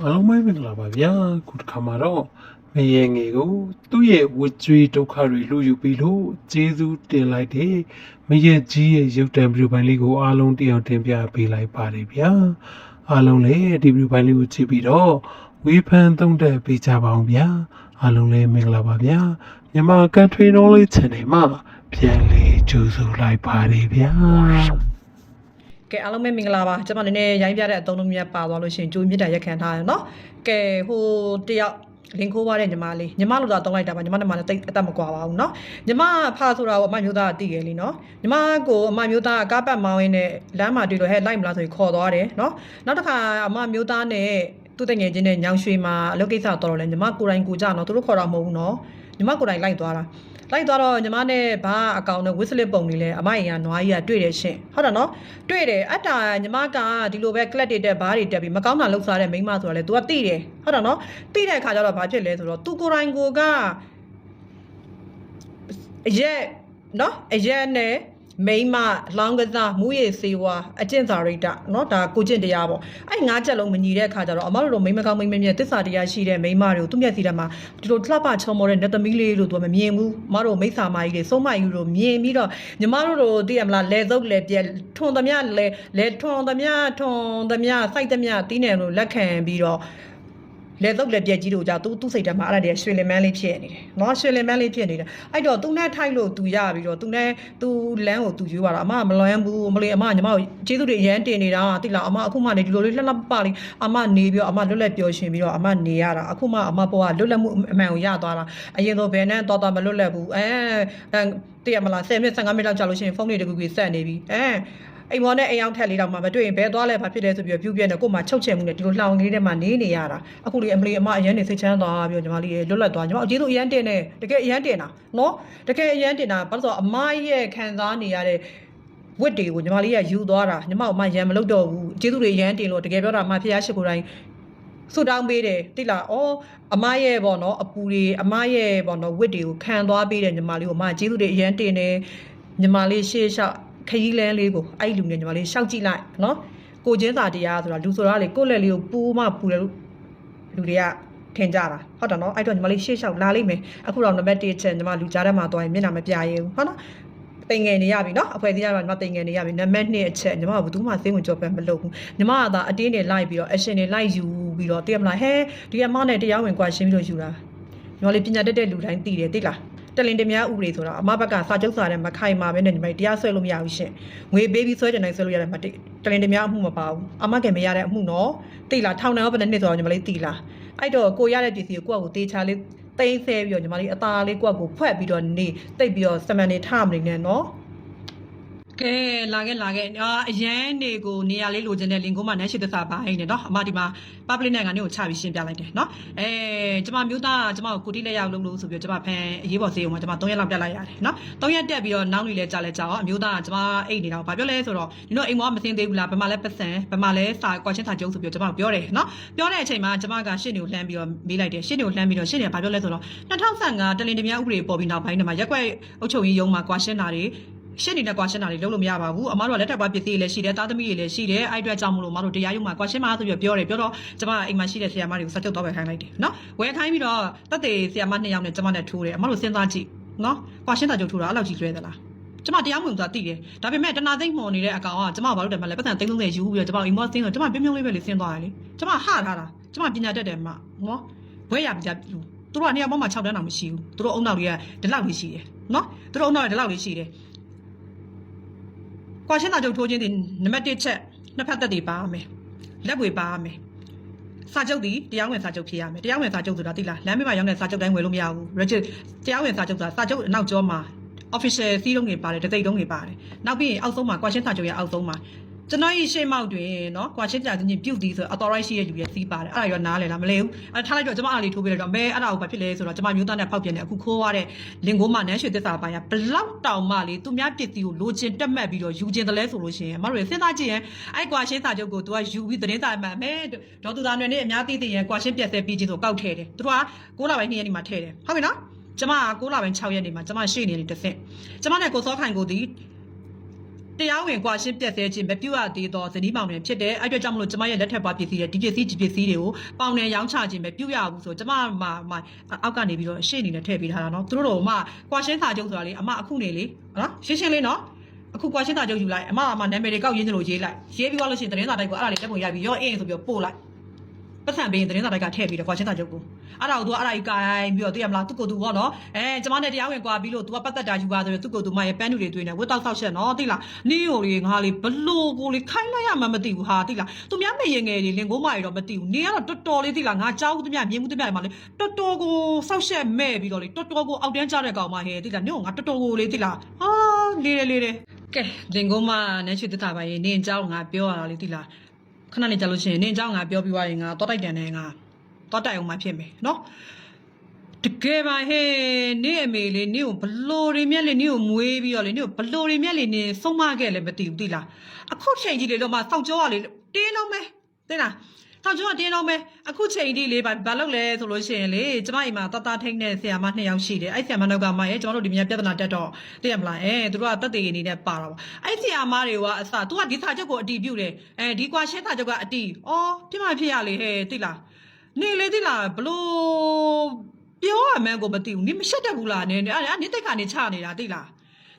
အားလုံးပဲမင်္ဂလာပါဗျာခုတစ်ခါမှာတော့မရေငယ်ကိုသူ့ရဲ့ဝတ်ကြွေးဒုက္ခတွေလူယူပြီးလို့ကျေးဇူးတင်လိုက်တဲ့မရေကြီးရဲ့ရုပ်တံဗီဒီယိုပိုင်းလေးကိုအားလုံးတရားတင်ပြပေးလိုက်ပါတယ်ဗျာအားလုံးလည်းဒီဗီဒီယိုပိုင်းလေးကိုကြည့်ပြီးတော့ဝေဖန်သုံးသပ်ပေးကြပါအောင်ဗျာအားလုံးလည်းမင်္ဂလာပါဗျာမြန်မာ Country Knowledge Channel မှာပြန်လေးကြိုဆိုလိုက်ပါတယ်ဗျာ ကဲအားလုံးပဲမင်္ဂလာပါကျွန်မနည်းနည်းရိုင်းပြတဲ့အသုံးလုံးများပါသွားလို့ရှိရင်ကြိုးမြစ်တာရက်ခံထားရနော်ကဲဟိုတယောက်လင်ခိုးသွားတဲ့ညီမလေးညီမလို့တော့တောင်းလိုက်တာပါညီမနဲ့မှလည်းတိတ်အသက်မကွာပါဘူးเนาะညီမဖာဆိုတာကိုအမမျိုးသားကတည်ရလीเนาะညီမကိုအမမျိုးသားကကားပတ်မောင်းရင်းနဲ့လမ်းမှာတွေ့လို့ဟဲ့လိုက်မလားဆိုပြီးခေါ်သွားတယ်เนาะနောက်တစ်ခါအမမျိုးသားနဲ့သူ့တငယ်ချင်းနဲ့ညောင်ရွှေမှာအလုပ်ကိစ္စတော်တော်လဲညီမကိုယ်တိုင်ကိုကြเนาะသူတို့ခေါ်တာမဟုတ်ဘူးเนาะညီမကိုယ်တိုင်လိုက်သွားတာ လိုက်သွားတော့ညီမနဲ့ဘာအကောင့်နဲ့ဝစ်စလစ်ပုံတွေလဲအမအိမ်ကနွားကြီးကတွေ့တယ်ရှင်ဟုတ်တယ်နော်တွေ့တယ်အတ္တာညီမကဒီလိုပဲကလပ်တွေတက်ဘားတွေတက်ပြီးမကောင်းတာလှုပ်ရှားတဲ့မိန်းမဆိုတာလဲ तू ကသိတယ်ဟုတ်တယ်နော်သိတဲ့အခါကျတော့ဘာဖြစ်လဲဆိုတော့ तू ကိုယ်တိုင်ကိုကအရက်နော်အရက်နဲ့ မိန်းမလောင်းကစားမူရည်စေဝါအကျင့်စာရိတ္တเนาะဒါကိုကျင့်တရားပေါ့အဲ့ငါးချက်လုံးမညီတဲ့အခါကျတော့အမတို့လိုမိန်းမကောင်းမိန်းမမြတ်တစ္ဆာတရားရှိတဲ့မိန်းမတွေကိုသူ့မျက်စိထဲမှာဒီလိုလှပချောမောတဲ့နတ်သမီးလေးလို့သူကမမြင်ဘူးအမတို့မိစ္ဆာမကြီးတွေဆုံးမကြီးတို့မြင်ပြီးတော့ညီမတို့တို့သိရမလားလဲစုပ်လဲပြက်ထွန်သမျှလဲလဲထွန်သမျှထွန်သမျှစိုက်သမျှတီးနယ်လို့လက်ခံပြီးတော့ လေသုတ်လက်ပြက်ကြီးတို့ကြောင့်သူသူ့စိတ်ထဲမှာအဲ့ဒါတွေရွှေလင်မန်းလေးဖြစ်နေတယ်။နော်ရွှေလင်မန်းလေးဖြစ်နေတယ်။အဲ့တော့သူနဲ့ထိုက်လို့သူရပြီးတော့သူနဲ့သူလမ်းကိုသူရွေးသွားတာအမကမလွမ်းဘူးမလေးအမကညီမကိုကျေးဇူးတွေအရန်တင်နေတာတိလားအမအခုမှနေဒီလိုလေးလှလှပပလေးအမနေပြီးတော့အမလွတ်လပ်ပျော်ရွှင်ပြီးတော့အမနေရတာအခုမှအမပေါ်ကလွတ်လပ်မှုအမှန်ကိုရသွားတာအရင်တော့ဘယ်နဲ့တော့တော့မလွတ်လပ်ဘူးအဲအဲတည့်ရမလား10မိနစ်15မိနစ်လောက်ကြာလို့ရှိရင်ဖုန်းတွေတကူကြီးဆက်နေပြီအဲ အိမ်မော်နဲ့အိမ်အောင်ထက်လေးတော့မှမတွေ့ရင်ဘယ်သွားလဲဘာဖြစ်လဲဆိုပြီးဖြူပြဲနေကို့မှာချုပ်ချယ်မှုနဲ့ဒီလိုလှောင်ကလေးထဲမှာနေနေရတာအခုလေအမလီအမအရန်နေစိတ်ချမ်းသွားပြီးတော့ညီမလေးလွတ်လပ်သွားညီမအကျေးဇူးအရန်တင်တယ်တကယ်အရန်တင်တာနော်တကယ်အရန်တင်တာဘာလို့ဆိုတော့အမရဲ့ခံစားနေရတဲ့ဝတ်တွေကိုညီမလေးကယူသွားတာညီမကမှရံမလုပ်တော့ဘူးကျေးဇူးတွေအရန်တင်လို့တကယ်ပြောတာမှဖျားရှိကိုယ်တိုင်ဆူတောင်းပေးတယ်တိလားအော်အမရဲ့ပေါ့နော်အပူတွေအမရဲ့ပေါ့နော်ဝတ်တွေကိုခံသွားပေးတယ်ညီမလေးကိုအမကျေးဇူးတွေအရန်တင်တယ်ညီမလေးရှေ့လျှောက် ခရီးလန်းလေးကိုအဲ့ဒီလူနဲ့ညီမလေးရှောက်ကြည့်လိုက်နော်ကိုချင်းစာတရားဆိုတာလူဆိုတာလေကိုယ့်လက်လေးကိုပူမှပူတယ်လို့လူတွေကထင်ကြတာဟုတ်တယ်နော်အဲ့တော့ညီမလေးရှေ့လျှောက်လာလိမ့်မယ်အခုတော့နံပါတ်1ချက်ညီမလူကြားထဲမှာသွားရင်မျက်နှာမပြရဲဘူးဟုတ်နော်တိမ်ငယ်နေရပြီနော်အဖွဲသေးရမှာညီမတိမ်ငယ်နေရပြီနံပါတ်2အချက်ညီမကဘယ်သူမှစိတ်ဝင်ကြောပဲမလုပ်ဘူးညီမကသာအတင်းနေလိုက်ပြီးတော့ action တွေလိုက်ယူပြီးတော့တည်ရမလားဟဲဒီအမောင်းနဲ့တရားဝင်ကွာရှင်းပြီးတော့ယူတာညီမလေးပညာတတ်တဲ့လူတိုင်းသိတယ်သိလား တလင်တများဥပဒေဆိုတော့အမဘက်ကစာချုပ်စာနဲ့မခိုင်မာပဲနဲ့ညီမတရားဆွဲလို့မရဘူးရှင်ငွေပေးပြီးဆွဲတဲ့နိုင်ဆွဲလို့ရတယ်မတိတလင်တများအမှုမပါဘူးအမကမရတဲ့အမှုနော်သိလားထောင်တယ်ဘယ်နှစ်နှစ်ဆိုတော့ညီမလေးသိလားအဲ့တော့ကိုရတဲ့ပစ္စည်းကိုကိုယ့်ကိုတေချာလေးတိမ့်ဆဲပြီးတော့ညီမလေးအသားလေးကိုယ့်ကိုဖွက်ပြီးတော့နေတိတ်ပြီးတော့စမန်နေထမနေနဲ့နော် ကဲလာခဲ့လာခဲ့အာအရန်နေကိုနေရာလေးလိုချင်တဲ့လင်ကုန်းမှာနန်းရှိသစ္စာဘိုင်းနေနော်အမဒီမှာ public နဲ့ကနေကိုချပြီးရှင်းပြလိုက်တယ်နော်အဲကျမမျိုးသားကကျမကိုကိုတိလက်ရောက်လို့လို့ဆိုပြီးတော့ကျမဖန်အရေးပေါ်ဈေးုံမှာကျမ3ရက်လောက်တက်လိုက်ရတယ်နော်3ရက်တက်ပြီးတော့နောက်နေလဲကြာလဲကြာတော့အမျိုးသားကကျမအိတ်နေတာကိုဘာပြောလဲဆိုတော့ဒီတော့အိမ်မောကမသိသေးဘူးလားဘယ်မှာလဲပတ်စံဘယ်မှာလဲစာကွာချင်းစာကျုံးဆိုပြီးတော့ကျမပြောတယ်နော်ပြောတဲ့အချိန်မှာကျမကရှင်းနေကိုလှမ်းပြီးတော့မေးလိုက်တယ်ရှင်းနေကိုလှမ်းပြီးတော့ရှင်းနေကဘာပြောလဲဆိုတော့2015တလင်တမယာဥပဒေပေါ်ပြီးနောက်ပိုင်းမှာရက်ွက်အုပ်ချုပ်ရေးရုံးမှာကွာရှင်းတာတွေ ရှင်းနေတဲ့ကွာရှင်းတာတွေလုပ်လို့မရပါဘူးအမတို့ကလက်ထပ်ပွားပစ္စည်းတွေလည်းရှိတယ်သားသမီးတွေလည်းရှိတယ်အဲ့အတွက်ကြောင့်မလို့အမတို့တရားရုံးမှာကွာရှင်းမှာဆိုပြီးပြောတယ်ပြောတော့ကျမအိမ်မှာရှိတဲ့ဆရာမတွေကိုစက်ချုပ်တော့ပဲခိုင်းလိုက်တယ်နော်ဝယ်ခိုင်းပြီးတော့တက်တဲ့ဆရာမနှစ်ယောက်နဲ့ကျမနဲ့ထိုးတယ်အမတို့စဉ်းစားကြည့်နော်ကွာရှင်းတာကြုတ်ထိုးတာအဲ့လောက်ကြီးလွဲသလားကျမတရားမဝင်ဆိုတာသိတယ်ဒါပေမဲ့တနာသိမ့်မှော်နေတဲ့အကောင်ကကျမဘာလို့တယ်မလဲပတ်စံ330ယူပြီးတော့ကျမအိမ်မောဆင်းဆိုကျမပြင်းပြင်းလေးပဲလေဆင်းသွားတယ်လေကျမဟထားတာကျမပညာတတ်တယ်မနော်ဘွဲရပြလူသူတို့ကနေရာပေါ်မှာ6တန်းတောင်မရှိဘူးသူတို့အုံနောက်တွေကဒီလောက်လေးရှိတယ်နော်သူတို့အုံနောက်တွေဒီလောက်လေးရှိတယ် ကွာရှင်းတာကြုတ်ထိုးခြင်းဒီနံပါတ်1ချက်နှစ်ဖက်သက်တွေပါရမယ်လက်ဝေပါရမယ်စာချုပ်ဒီတရားဝင်စာချုပ်ဖြစ်ရမယ်တရားဝင်စာချုပ်ဆိုတာသိလားလမ်းမေးမှာရောက်တဲ့စာချုပ်တိုင်းဝယ်လို့မရဘူး register တရားဝင်စာချုပ်ဆိုတာစာချုပ်အနောက်ကျောမှာ official စီးလုံးတွေပါတယ်တသိက်လုံးတွေပါတယ်နောက်ပြီးရင်အောက်ဆုံးမှာကွာရှင်းစာချုပ်ရဲ့အောက်ဆုံးမှာ ကျွန်တော်ရေရှေ့မောက်တွင်နော်ကွာချင်းပြချင်းချင်းပြုတ်သည်ဆို authorize ရှိရဲ့လူရဲ့စီးပါတယ်အဲ့ဒါရောနားလဲလားမလဲဘူးအဲ့ထားလိုက်တော့ကျွန်မအားလေးထိုးပေးလိုက်တော့မဲအဲ့ဒါကိုဘာဖြစ်လဲဆိုတော့ကျွန်မမျိုးသားနဲ့ဖောက်ပြန်တဲ့အခုခိုးရတဲ့လင်ကိုမနန်းရွှေသစ္စာပိုင်းကဘလောက်တောင်မှလေသူများပြည်တီကိုလိုချင်တက်မှတ်ပြီးတော့ယူချင်တယ်လဲဆိုလို့ရှိရင်မတို့စဉ်းစားကြည့်ရင်အဲ့ကွာချင်းစာချုပ်ကိုသူကယူပြီးသတင်းစာမှန်မဲဒေါ်သူသားနွယ်နဲ့အများသိသိရင်ကွာချင်းပြက်ဆဲပြီးချင်းဆိုပောက်ထဲတယ်သူက9လပိုင်း2ရက်နေမှာထဲတယ်ဟုတ်ပြီနော်ကျမက9လပိုင်း6ရက်နေမှာကျမရှေ့နေနေတစ်ဆင့်ကျမနဲ့ကိုစောခိုင်ကိုဒီ တရားဝင်ကွာရှင်းပြက်ဆဲခြင်းမပြုတ်ရသေးသောဇနီးမောင်နှံဖြစ်တယ်အဲ့အတွက်ကြောင့်မလို့ကျမရဲ့လက်ထက်ပါပစ္စည်းတွေဒီပစ္စည်းဒီပစ္စည်းတွေကိုပေါင်နှံရောင်းချခြင်းမပြုတ်ရဘူးဆိုကျမမှမှအောက်ကနေပြီးတော့ရှေ့အနေနဲ့ထည့်ပေးထားတာနော်သူတို့တော့မှကွာရှင်းစာချုပ်ဆိုတာလေအမအခုနေလေနော်ရှင်းရှင်းလေးနော်အခုကွာရှင်းစာချုပ်ယူလိုက်အမအမနာမည်တွေကောက်ရင်းသလိုရေးလိုက်ရေးပြီးတော့လို့ရှိရင်သတင်းစာတိုက်ကိုအဲ့ဒါလေးတက်ပုံရိုက်ပြီးရောအင်းဆိုပြီးတော့ပို့လိုက် ပတ်စံပေးရင်သတင်းစာတိုက်ကထည့်ပြီးတော့ကွာချင်းစာချုပ်ကိုအဲ့ဒါကို तू အဲ့ဒါကြီးကိုင်ပြီးတော့သိရမလားသူကိုသူပေါ့နော်အဲကျမနဲ့တရားဝင်ကွာပြီးလို့ तू ကပတ်သက်တာယူပါဆိုရင်သူကိုသူမရဲ့ပန်းတူတွေတွေ့နေဝတ်တောက်ဆောက်ချက်နော်သိလားနီးဟိုတွေငါလေးဘလို့ကိုလေးခိုင်းလိုက်ရမှမသိဘူးဟာသိလားသူများမရင်ငယ်တွေလင်ကိုမတွေတော့မသိဘူးနေကတော့တော်တော်လေးသိလားငါကြောက်သူများမြင်မှုသူများတွေမှလေတော်တော်ကိုဆောက်ချက်မဲ့ပြီးတော့လေတော်တော်ကိုအောက်တန်းကြတဲ့ကောင်မဟဲ့သိလားညို့ငါတော်တော်ကိုလေးသိလားဟာလေးတယ်လေးတယ်ကဲလင်ကိုမနဲ့ချစ်တတာပါရင်နင်းကြောက်ငါပြောရတာလေးသိလား ခဏနေကြလို့ရှိရင်နင်းเจ้าငါပြောပြီးသွားရင်ငါတော့တိုက်တန်နေငါတော့တိုက်အောင်မှဖြစ်မယ်နော်တကယ်ပါဟဲ့နင့်အမေလေးနင့်ကိုဘလို့တွေမြက်လေးနင့်ကိုမွေးပြီးတော့လေနင့်ကိုဘလို့တွေမြက်လေးနင်းဆုံးမခဲ့လည်းမသိဘူးသိလားအခုချိန်ကြီးလေတော့မှစောက်ကြောရလေတင်းတော့မဲသိလား စောက်ကြောကတင်းတော့မဲအခုချိန်ကြီးလေဘာဘာလုပ်လဲဆိုလို့ရှိရင်လေကျမအိမ်မှာတတထိန်တဲ့ဆရာမနှစ်ယောက်ရှိတယ်အဲ့ဆရာမနောက်ကမှရဲ့ကျမတို့ဒီမြန်ပြဿနာတက်တော့သိရမလားအဲသူတို့ကတက်သေးအနေနဲ့ပါတော့အဲ့ဆရာမတွေကအစ तू ကဒီစာချုပ်ကိုအတီးပြုတ်တယ်အဲဒီကွာရှင်းစာချုပ်ကအတီးအော်ဖြစ်မှဖြစ်ရလေဟဲ့သိလားနေလေသိလားဘလို့ပြောရမှန်းကိုမသိဘူးနင်မရှက်တတ်ဘူးလားနင်အဲ့ဒါနင်တိတ်ခါနေချနေတာသိလား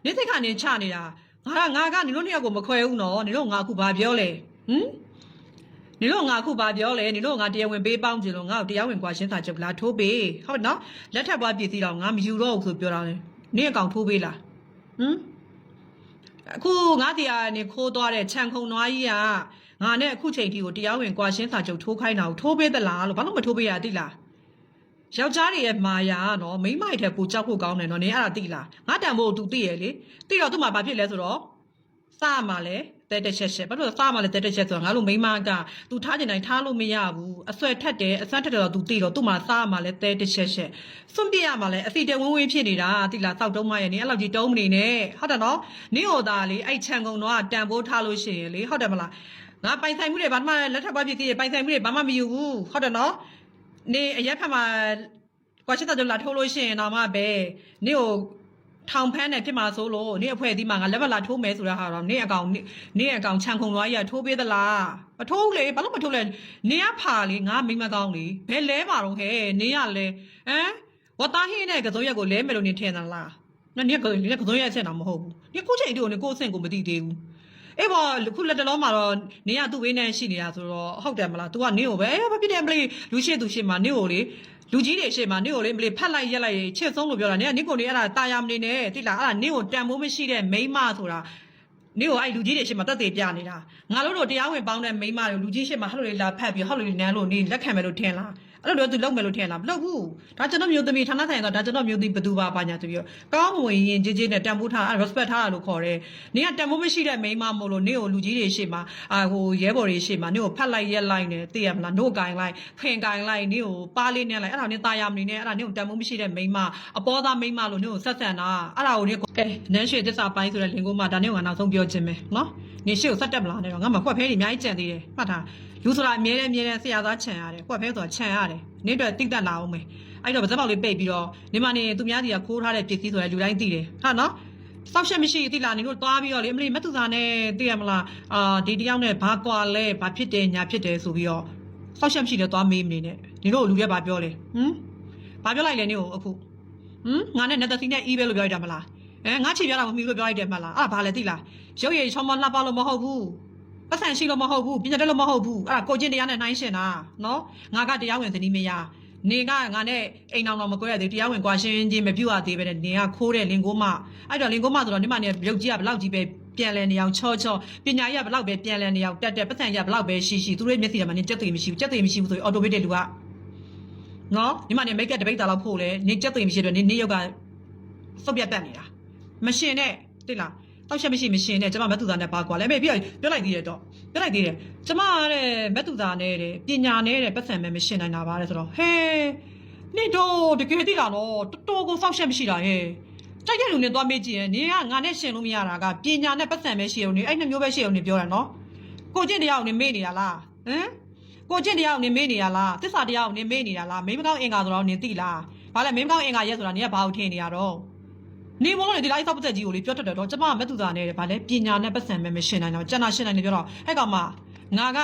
နင်တိတ်ခါနေချနေတာငါကငါကနင်တို့နှစ်ယောက်ကိုမခွဲဘူးနော်နင်တို့ငါအခုဘာပြောလဲဟမ် နင်တို့ငါအခုဘာပြောလဲနင်တို့ငါတရားဝင်ပေးပေါင်းကြလို့ငါ့ကိုတရားဝင်ကွာရှင်းစာချုပ်လာထိုးပေးဟုတ်နော်လက်ထပ်ပွားပြည်စီတော့ငါမယူတော့ဘူးဆိုပြောတာလေနင့်အကောင်ထိုးပေးလားဟမ်အခုငါတရားနေခိုးသွားတဲ့ခြံခုံနွားကြီးကငါနဲ့အခုချိန်ထိကိုတရားဝင်ကွာရှင်းစာချုပ်ထိုးခိုင်းတာကိုထိုးပေးသလားလို့ဘာလို့မထိုးပေးရသိလားယောက်ျားတွေရဲ့မာယာကနော်မိန်းမတွေထက်ပိုကြောက်ဖို့ကောင်းတယ်နော်နင်အဲ့ဒါသိလားငါတန်ဖို့ तू သိရလေသိတော့သူ့မှာဘာဖြစ်လဲဆိုတော့စမှာလဲ တဲတက်ချက်ချက်ဘာလို့လဲစမှာလဲတဲတက်ချက်ဆိုတော့ငါတို့မိန်းမက तू ထားကျင်တိုင်းထားလို့မရဘူးအဆွဲထက်တယ်အဆွဲထက်တယ်တော့ तू သိတော့သူ့မှာစမှာလဲတဲတက်ချက်ချက်စွန့်ပြရမှာလဲအစီတဝင်းဝင်းဖြစ်နေတာတိလားစောက်တုံးမရဲ့နေအဲ့လောက်ကြီးတုံးမနေနဲ့ဟုတ်တယ်နော်နင့်ဟောသားလေအဲ့ခြံကုန်တော့တန်ဖိုးထားလို့ရှိရင်လေဟုတ်တယ်မလားငါပိုင်ဆိုင်မှုတွေဘာမှလက်ထပ်ပွားဖြစ်သေးတယ်ပိုင်ဆိုင်မှုတွေဘာမှမယူဘူးဟုတ်တယ်နော်နေအရက်ဖက်မှာကွာချစ်တဲ့လာထိုးလို့ရှိရင်တော့မှပဲနင့်ကို ထောင်ဖန်းနဲ့ဖြစ်မှာဆိုလို့နေ့အဖွဲအသီးမှာငါလက်ဗလာထိုးမယ်ဆိုတဲ့ဟာတော့နေ့အကောင်နေ့အကောင်ခြံခုံသွားကြီးကထိုးပေးသလားမထိုးဘူးလေဘာလို့မထိုးလဲနေရဖာလေငါမိမကောင်းလေဘယ်လဲမှာတော့ဟဲ့နေရလဲဟမ်ဝတ်သားဟင်းနဲ့ကစုံရက်ကိုလဲမယ်လို့နေထင်သလားနော်နေကနေကစုံရက်အချက်တော့မဟုတ်ဘူးနေခုချိန်တူနေကိုအဆင့်ကိုမသိသေးဘူးအေးဘောခုလက်တလုံးမှာတော့နေရသူ့ဝင်းနဲ့ရှိနေတာဆိုတော့ဟုတ်တယ်မလား तू ကနေကိုပဲအေးဘာဖြစ်တယ်မလေးလူရှိသူရှိမှာနေကိုလေ လူကြီးတွေရှိမှာနေကိုလေမလေးဖက်လိုက်ရက်လိုက်ချစ်ဆုံးလို့ပြောတာနေကနေကိုနေအဲ့ဒါတာယာမနေနဲ့တိလားအဲ့ဒါနေကိုတန်မိုးမရှိတဲ့မိန်းမဆိုတာနေကိုအဲ့လူကြီးတွေရှိမှာတက်သေးပြနေတာငါတို့တို့တရားဝင်ပေါင်းတဲ့မိန်းမတွေလူကြီးရှိမှာဟဲ့လိုလေလာဖက်ပြီးဟဲ့လိုလေနန်းလို့နေလက်ခံမယ်လို့ထင်လား အဲ့လိုတော့ तू လုံးမယ်လို့ထင်လားမလုပ်ဘူးဒါကျွန်တော်မျိုးသမီးဌာနဆိုင်တော့ဒါကျွန်တော်မျိုးသမီးဘသူပါပါညာသူပြောကောင်းမဝင်ရင်ကြီးကြီးနဲ့တန်ဖိုးထားအဲ့ respect ထားတာလို့ခေါ်တယ်နေကတန်ဖိုးမရှိတဲ့မိန်းမမို့လို့နေကိုလူကြီးတွေရှိမှာအာဟိုရဲဘော်တွေရှိမှာနေကိုဖက်လိုက်ရက်လိုက်နေသိရမလားနို့ကင်လိုက်ခင်ကင်လိုက်နေကိုပါလေးနဲ့လိုက်အဲ့ဒါနေตายရမနေနဲ့အဲ့ဒါနေကိုတန်ဖိုးမရှိတဲ့မိန်းမအပေါ်သားမိန်းမလို့နေကိုဆက်ဆံတာအဲ့ဒါကိုနေကဲနန်းရွှေသစ္စာပိုင်းဆိုတဲ့လင်ကိုမှဒါနေကနောက်ဆုံးပြောခြင်းပဲနော်နေရှိကိုဆက်တက်မလားနဲ့တော့ငါမှခွက်ဖဲတွေအများကြီးကြံသေးတယ်မှတ်ထား လူဆိုတာအမြဲတမ်းအမြဲတမ်းဆရာသားခြံရတယ်ခွက်ဖဲဆိုတာခြံရတယ်နေတော့တိတ်တက်လာအောင်မယ်အဲ့တော့ဗစက်ပေါက်လေးပိတ်ပြီးတော့နေမနေသူများစီကခိုးထားတဲ့ပစ္စည်းဆိုတဲ့လူတိုင်းသိတယ်ဟာနော်စောက်ရှက်မရှိသိလားနင်တို့သွားပြီးတော့လေအမလီမတ်သူစာနဲ့သိရမလားအာဒီတယောက်နဲ့ဘာကွာလဲဘာဖြစ်တယ်ညာဖြစ်တယ်ဆိုပြီးတော့စောက်ရှက်မရှိလဲသွားမေးမနေနဲ့နင်တို့လူရက်ဘာပြောလဲဟမ်ဘာပြောလိုက်လဲနင်ကိုအခုဟမ်ငါနဲ့နက်တစီနဲ့အီးပဲလို့ပြောလိုက်တာမလားအဲငါချီပြတာမမီလို့ပြောလိုက်တယ်မလားအဲ့ဒါဘာလဲသိလားရုပ်ရည်ချောင်းမလှပလို့မဟုတ်ဘူး ပတ်စံရှိလို့မဟုတ်ဘူးပညာတတ်လို့မဟုတ်ဘူးအဲ့ဒါကိုချင်းတရားနဲ့နှိုင်းရှင်တာနော်ငါကတရားဝင်သနီးမရနေကငါနဲ့အိမ်အောင်တော့မကွဲရသေးတရားဝင်ကွာရှင်းချင်းမပြုတ်ရသေးပဲနဲ့နေကခိုးတဲ့လင်ကိုမအဲ့တော့လင်ကိုမဆိုတော့နေမနေရုပ်ကြီးကဘလောက်ကြီးပဲပြန်လဲနေအောင်ချောချောပညာရဘလောက်ပဲပြန်လဲနေအောင်တက်တက်ပတ်စံရဘလောက်ပဲရှိရှိသူတို့ရဲ့မျက်စိထဲမှာနေကြက်သိမရှိဘူးကြက်သိမရှိဘူးဆိုရင်အော်တိုမေတစ်လူကနော်ဒီမှာနေမိတ်ကတပိတ်တာလောက်ဖို့လဲနေကြက်သိမရှိတဲ့နေနေရုပ်ကစုပ်ပြတ်တက်နေတာမရှင်နဲ့သိလား တောက်ချက်မရှိမရှင်နဲ့ကျမမတ်သူသားနဲ့ပါကွာလဲမေပြီးတော့ပြောလိုက်သေးတယ်တော့ပြောလိုက်သေးတယ်ကျမတဲ့မတ်သူသားနဲ့တဲ့ပညာနဲ့တဲ့ပတ်စံမဲ့မရှင်နိုင်တာပါတဲ့ဆိုတော့ဟဲနေတော့တကယ်သိလားနော်တော်တော်ကိုစောက်ချက်မရှိတာဟဲကြိုက်တဲ့လူနဲ့သွားမေးကြည့်ရင်နေကငါနဲ့ရှင်လို့မရတာကပညာနဲ့ပတ်စံပဲရှိရုံနေအဲ့နှစ်မျိုးပဲရှိရုံနေပြောတာနော်ကိုကျင့်တရားကိုနေမေ့နေတာလားဟမ်ကိုကျင့်တရားကိုနေမေ့နေတာလားတစ္ဆာတရားကိုနေမေ့နေတာလားမင်းမကောင်းအင်္ဂါဆိုတော့နေသိလားဘာလဲမင်းမကောင်းအင်္ဂါရက်ဆိုတာနေကဘာကိုထင်နေရတော့ဟ နေမလို့လေဒီလိုက်သောက်ပတ်သက်ကြီးကိုလေပြောတတ်တယ်တော့ကျမကမက်သူသားနဲ့ဗာလဲပညာနဲ့ပတ်စံမဲ့မရှင်းနိုင်တော့ကျန်တာရှင်းနိုင်တယ်ပြောတော့အဲ့ကောင်မငါက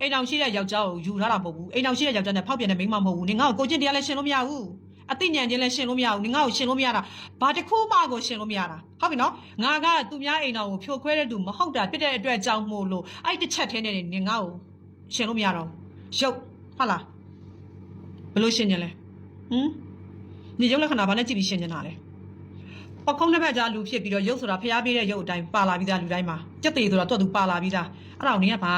အိမ်အောင်ရှိတဲ့ယောက်ျားကိုယူထားတာမဟုတ်ဘူးအိမ်အောင်ရှိတဲ့ယောက်ျားနဲ့ဖောက်ပြန်တဲ့မိန်းမမဟုတ်ဘူးနေငါ့ကိုကိုကျင့်တရားလည်းရှင်းလို့မရဘူးအသိဉာဏ်ချင်းလည်းရှင်းလို့မရဘူးနေငါ့ကိုရှင်းလို့မရတာဘာတစ်ခုမှကိုရှင်းလို့မရတာဟုတ်ပြီနော်ငါကသူများအိမ်တော်ကိုဖြိုခွဲတဲ့သူမဟုတ်တာဖြစ်တဲ့အတွက်ကြောင့်မို့လို့အဲ့တစ်ချက်ထဲနဲ့နေငါ့ကိုရှင်းလို့မရတော့ရုပ်ဟုတ်လားဘယ်လိုရှင်းကြလဲဟမ်နေရုပ်လက္ခဏာဘာနဲ့ကြည့်ပြီးရှင်းနေတာလဲ ပခုံးတစ်ဖက်ကြားလူဖြစ်ပြီးတော့ရုပ်ဆိုတာဖျားပေးတဲ့ရုပ်အတိုင်းပါလာပြီးသားလူတိုင်းမှာကြက်သေးဆိုတာတော့သူပါလာပြီးသားအဲ့ဒါကိုနေကဘာ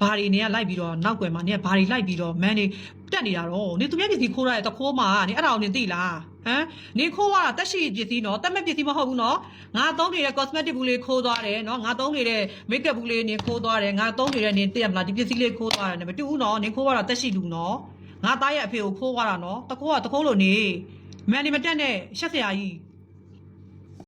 ဘာတွေနေကလိုက်ပြီးတော့နောက်ွယ်မှာနေကဘာတွေလိုက်ပြီးတော့မန်းနေတက်နေတာတော့နေသူများပစ္စည်းခိုးရတဲ့တခိုးမှာနေအဲ့ဒါကိုနေသိလားဟမ်နေခိုးရတာတက်ရှိပစ္စည်းနော်တက်မဲ့ပစ္စည်းမဟုတ်ဘူးနော်ငါသုံးနေတဲ့ cosmetic ဘူးလေးခိုးသွားတယ်နော်ငါသုံးနေတဲ့ makeup ဘူးလေးနေခိုးသွားတယ်ငါသုံးနေတဲ့နေတည့်ရမလားဒီပစ္စည်းလေးခိုးသွားတယ်မတူဘူးနော်နေခိုးရတာတက်ရှိလူနော်ငါသားရဲ့အဖေကိုခိုးရတာနော်တခိုးကတခိုးလို့နေမန်နေမတက်နဲ့ရှက်စရာကြီး